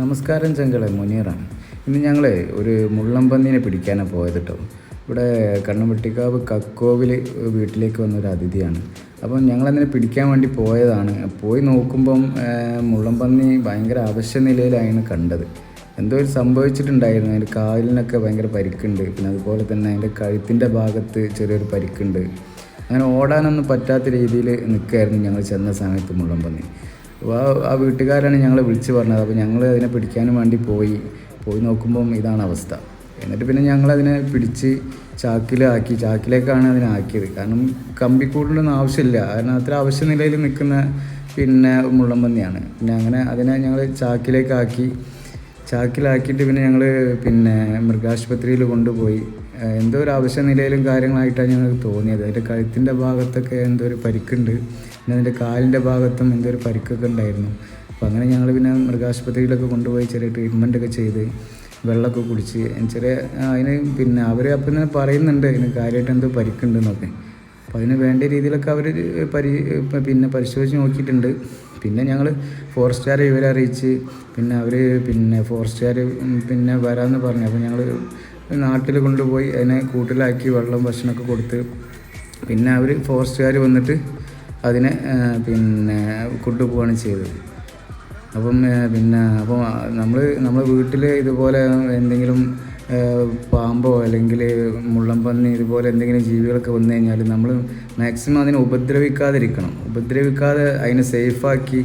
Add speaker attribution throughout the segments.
Speaker 1: നമസ്കാരം ചങ്കളെ മുനീറാണ്. ഇന്ന് ഞങ്ങൾ ഒരു മുള്ളമ്പന്നിനെ പിടിക്കാനാണ് പോയത് കേട്ടോ ഇവിടെ കണ്ണുവെട്ടിക്കാവ് കക്കോവിൽ വീട്ടിലേക്ക് വന്ന ഒരു അതിഥിയാണ്. അപ്പം ഞങ്ങളതിനെ പിടിക്കാൻ വേണ്ടി പോയതാണ്. പോയി നോക്കുമ്പം മുള്ളമ്പന്നി ഭയങ്കര അവശ്യ നിലയിലായിരുന്നു കണ്ടത്. എന്തോ ഒരു സംഭവിച്ചിട്ടുണ്ടായിരുന്നു. അതിന്റെ കാലിനൊക്കെ ഭയങ്കര പരിക്കുണ്ട്. പിന്നെ അതുപോലെ തന്നെ അതിന്റെ കഴുത്തിന്റെ ഭാഗത്ത് ചെറിയൊരു പരിക്കുണ്ട്. അങ്ങനെ ഓടാനൊന്നും പറ്റാത്ത രീതിയിൽ നിൽക്കുകയായിരുന്നു ഞങ്ങൾ ചെന്ന സമയത്ത് മുള്ളമ്പന്നി ആ വീട്ടുകാരാണ് ഞങ്ങളെ വിളിച്ച് പറഞ്ഞത്. അപ്പോൾ ഞങ്ങൾ അതിനെ പിടിക്കാനും വേണ്ടി പോയി. പോയി നോക്കുമ്പം ഇതാണ് അവസ്ഥ. എന്നിട്ട് പിന്നെ ഞങ്ങളതിനെ പിടിച്ച് ചാക്കിലാക്കി. ചാക്കിലേക്കാണ് അതിനെ ആക്കിയത്. കാരണം കമ്പിക്കൂടിലൊന്നും ആവശ്യമില്ല. കാരണം അത്ര ആവശ്യ നിലയിൽ നിൽക്കുന്ന പിന്നെ മുള്ളമ്പന്നിയാണ് പിന്നെ അങ്ങനെ അതിനെ ഞങ്ങൾ ചാക്കിലേക്കാക്കി. ചാക്കിലാക്കിയിട്ട് പിന്നെ ഞങ്ങൾ പിന്നെ മൃഗാശുപത്രിയിൽ കൊണ്ടുപോയി. എന്തോ ഒരു ആവശ്യ നിലയിലും കാര്യങ്ങളായിട്ടാണ് ഞങ്ങൾക്ക് തോന്നിയത്. അതിന്റെ കഴുത്തിന്റെ ഭാഗത്തൊക്കെ എന്തോ ഒരു പരിക്കുണ്ട്. പിന്നെ അതിന്റെ കാലിന്റെ ഭാഗത്തും എന്തോ ഒരു പരിക്കൊക്കെ ഉണ്ടായിരുന്നു. അപ്പോൾ അങ്ങനെ ഞങ്ങൾ പിന്നെ മൃഗാശുപത്രിയിലൊക്കെ കൊണ്ടുപോയി ചെറിയ ട്രീറ്റ്മെന്റ് ഒക്കെ ചെയ്ത് വെള്ളമൊക്കെ കുടിച്ച് ചെറിയ അതിന് പിന്നെ അവർ അപ്പം തന്നെ പറയുന്നുണ്ട് അതിന് കാര്യമായിട്ട് എന്തോ പരിക്കുണ്ടെന്നൊക്കെ. അപ്പോൾ അതിന് വേണ്ട രീതിയിലൊക്കെ അവർ പരി പിന്നെ പരിശോധിച്ച് നോക്കിയിട്ടുണ്ട്. പിന്നെ ഞങ്ങൾ ഫോറസ്റ്റുകാരെ ഇവരെ അറിയിച്ച് പിന്നെ അവർ പിന്നെ ഫോറസ്റ്റുകാർ പിന്നെ വരാമെന്ന് പറഞ്ഞു. അപ്പോൾ ഞങ്ങൾ നാട്ടിൽ കൊണ്ടുപോയി അതിനെ കൂട്ടിലാക്കി വെള്ളം ഭക്ഷണമൊക്കെ കൊടുത്ത് പിന്നെ അവർ ഫോറസ്റ്റുകാർ വന്നിട്ട് അതിനെ പിന്നെ കൊണ്ടുപോവാണ് ചെയ്തത്. അപ്പം പിന്നെ അപ്പം നമ്മൾ നമ്മൾ വീട്ടിൽ ഇതുപോലെ എന്തെങ്കിലും പാമ്പോ അല്ലെങ്കിൽ മുള്ളംപന്നി ഇതുപോലെ എന്തെങ്കിലും ജീവികളൊക്കെ വന്നു കഴിഞ്ഞാൽ നമ്മൾ മാക്സിമം അതിനെ ഉപദ്രവിക്കാതിരിക്കണം. ഉപദ്രവിക്കാതെ അതിനെ സേഫാക്കി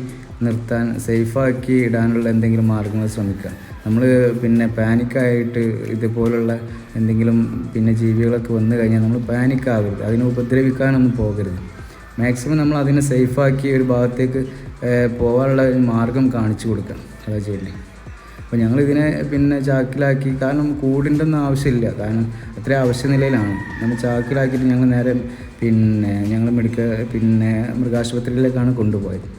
Speaker 1: നിർത്താൻ സേഫാക്കി ഇടാനുള്ള എന്തെങ്കിലും മാർഗങ്ങൾ ശ്രമിക്കുക. നമ്മൾ പിന്നെ പാനിക്കായിട്ട് ഇതുപോലുള്ള എന്തെങ്കിലും പിന്നെ ജീവികളൊക്കെ വന്നു കഴിഞ്ഞാൽ നമ്മൾ പാനിക്കാവരുത്. അതിനെ ഉപദ്രവിക്കാനൊന്നും പോകരുത്. മാക്സിമം നമ്മൾ അതിനെ സേഫാക്കി ഒരു ഭാഗത്തേക്ക് പോകാനുള്ള ഒരു മാർഗം കാണിച്ചു കൊടുക്കുക. അതാ ചെയ്യല്ലേ അപ്പോൾ ഞങ്ങളിതിനെ പിന്നെ ചാക്കിലാക്കി കാരണം കൂടിന്റെ ഒന്നും ആവശ്യമില്ല. കാരണം അത്ര ആവശ്യ നിലയിലാണ് നമ്മൾ ചാക്കിലാക്കിയിട്ട് ഞങ്ങൾ നേരെ പിന്നെ ഞങ്ങൾ മെഡിക്കൽ പിന്നെ മൃഗാശുപത്രിയിലേക്കാണ് കൊണ്ടുപോയത്.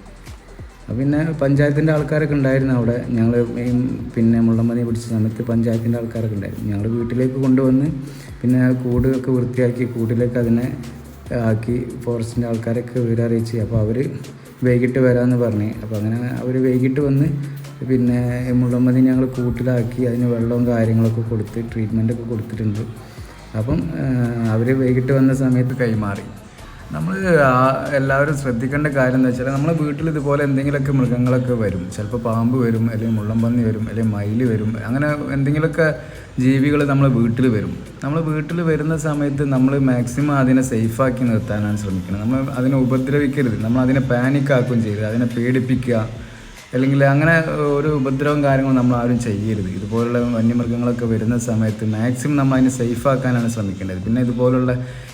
Speaker 1: പിന്നെ പഞ്ചായത്തിന്റെ ആൾക്കാരൊക്കെ ഉണ്ടായിരുന്നു അവിടെ. ഞങ്ങൾ പിന്നെ മുള്ളമ്പനി പിടിച്ച സമയത്ത് പഞ്ചായത്തിന്റെ ആൾക്കാരൊക്കെ ഉണ്ടായിരുന്നു. ഞങ്ങൾ വീട്ടിലേക്ക് കൊണ്ടുവന്ന് പിന്നെ കൂടൊക്കെ വൃത്തിയാക്കി കൂട്ടിലേക്ക് അതിനെ ആക്കി ഫോറസ്റ്റിന്റെ ആൾക്കാരൊക്കെ വിവരം അറിയിച്ച് അപ്പോൾ അവർ വൈകിട്ട് വരാമെന്ന് പറഞ്ഞു. അപ്പോൾ അങ്ങനെ അവർ വൈകിട്ട് വന്ന് പിന്നെ മുള്ളമ്പതി ഞങ്ങൾ കൂട്ടിലാക്കി അതിന് വെള്ളവും കാര്യങ്ങളൊക്കെ കൊടുത്ത് ട്രീറ്റ്മെന്റൊക്കെ കൊടുത്തിട്ടുണ്ട്. അപ്പം അവർ വൈകിട്ട് വന്ന സമയത്ത് കൈമാറി. നമ്മൾ എല്ലാവരും ശ്രദ്ധിക്കേണ്ട കാര്യം എന്ന് വെച്ചാൽ നമ്മളെ വീട്ടിൽ ഇതുപോലെ എന്തെങ്കിലുമൊക്കെ മൃഗങ്ങളൊക്കെ വരും. ചിലപ്പോൾ പാമ്പ് വരും അല്ലെങ്കിൽ മുള്ളംപന്നി വരും അല്ലെങ്കിൽ മയിൽ വരും. അങ്ങനെ എന്തെങ്കിലുമൊക്കെ ജീവികൾ നമ്മൾ വീട്ടിൽ വരും. നമ്മൾ വീട്ടിൽ വരുന്ന സമയത്ത് നമ്മൾ മാക്സിമം അതിനെ സേഫാക്കി നിർത്താനാണ് ശ്രമിക്കുന്നത്. നമ്മൾ അതിനെ ഉപദ്രവിക്കരുത്. നമ്മൾ അതിനെ പാനിക്കാക്കുകയും ചെയ്യരുത്. അതിനെ പേടിപ്പിക്കുക. അല്ലെങ്കിൽ അങ്ങനെ ഒരു ഉപദ്രവം കാര്യങ്ങളും നമ്മൾ ആരും ചെയ്യരുത്. ഇതുപോലുള്ള വന്യമൃഗങ്ങളൊക്കെ വരുന്ന സമയത്ത് മാക്സിമം നമ്മൾ അതിനെ സേഫാക്കാനാണ് ശ്രമിക്കേണ്ടത്. പിന്നെ ഇതുപോലുള്ള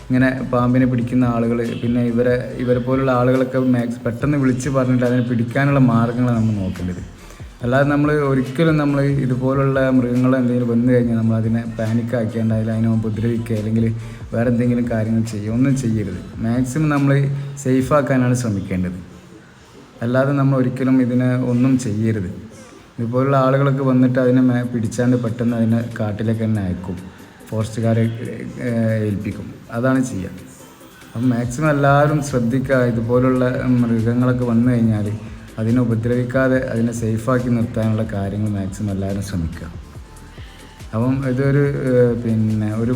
Speaker 1: ഇങ്ങനെ പാമ്പിനെ പിടിക്കുന്ന ആളുകൾ പിന്നെ ഇവരെ ഇവരെ പോലുള്ള ആളുകളൊക്കെ മാക്സ് പെട്ടെന്ന് വിളിച്ച് പറഞ്ഞിട്ട് അതിനെ പിടിക്കാനുള്ള മാർഗങ്ങൾ നമ്മൾ നോക്കേണ്ടത്. അല്ലാതെ നമ്മൾ ഒരിക്കലും നമ്മൾ ഇതുപോലുള്ള മൃഗങ്ങൾ എന്തെങ്കിലും വന്നു കഴിഞ്ഞാൽ നമ്മൾ അതിനെ പാനിക്കാക്കേണ്ട അതിൽ അതിനെ ഉപദ്രവിക്കുക അല്ലെങ്കിൽ വേറെ എന്തെങ്കിലും കാര്യങ്ങൾ ചെയ്യുക ഒന്നും ചെയ്യരുത്. മാക്സിമം നമ്മൾ സേഫ് ആക്കാനാണ് ശ്രമിക്കേണ്ടത്. അല്ലാതെ നമ്മൾ ഒരിക്കലും ഇതിനെ ഒന്നും ചെയ്യരുത്. ഇതുപോലുള്ള ആളുകളൊക്കെ വന്നിട്ട് അതിനെ പിടിച്ചാണ്ട് പെട്ടെന്ന് അതിനെ കാട്ടിലേക്ക് തന്നെ അയക്കും. ഫോറസ്റ്റുകാരെ ഏൽപ്പിക്കും. അതാണ് ചെയ്യുക അപ്പം മാക്സിമം എല്ലാവരും ശ്രദ്ധിക്കുക. ഇതുപോലുള്ള മൃഗങ്ങളൊക്കെ വന്നു കഴിഞ്ഞാൽ അതിനെ ഉപദ്രവിക്കാതെ അതിനെ സേഫാക്കി നിർത്താനുള്ള കാര്യങ്ങൾ മാക്സിമം എല്ലാവരും ശ്രമിക്കുക. അപ്പം ഇതൊരു പിന്നെ ഒരു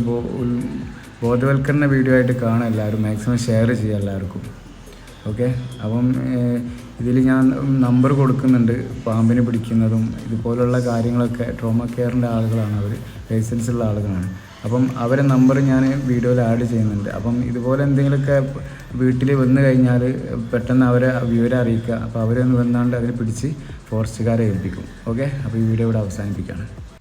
Speaker 1: ബോധവൽക്കരണ വീഡിയോ ആയിട്ട് കാണുക എല്ലാവരും മാക്സിമം ഷെയർ ചെയ്യുക എല്ലാവർക്കും. ഓക്കെ അപ്പം ഇതിൽ ഞാൻ നമ്പർ കൊടുക്കുന്നുണ്ട് പാമ്പിനെ പിടിക്കുന്നതും ഇതുപോലുള്ള കാര്യങ്ങളൊക്കെ ട്രോമ കെയറിന്റെ ആളുകളാണ് അവർ ലൈസൻസ് ഉള്ള ആളുകളാണ്. അപ്പം അവരെ നമ്പർ ഞാൻ വീഡിയോയിൽ ആഡ് ചെയ്യുന്നുണ്ട്. അപ്പം ഇതുപോലെ എന്തെങ്കിലുമൊക്കെ വീട്ടിൽ വന്നു കഴിഞ്ഞാൽ പെട്ടെന്ന് അവരെ വിവരം അറിയിക്കുക. അപ്പോൾ അവരൊന്ന് വന്നാണ്ട് അതിനെ പിടിച്ച് ഫോറസ്റ്റുകാരെ ഏൽപ്പിക്കും. ഓക്കെ? അപ്പോൾ ഈ വീഡിയോ ഇവിടെ അവസാനിപ്പിക്കുകയാണ്.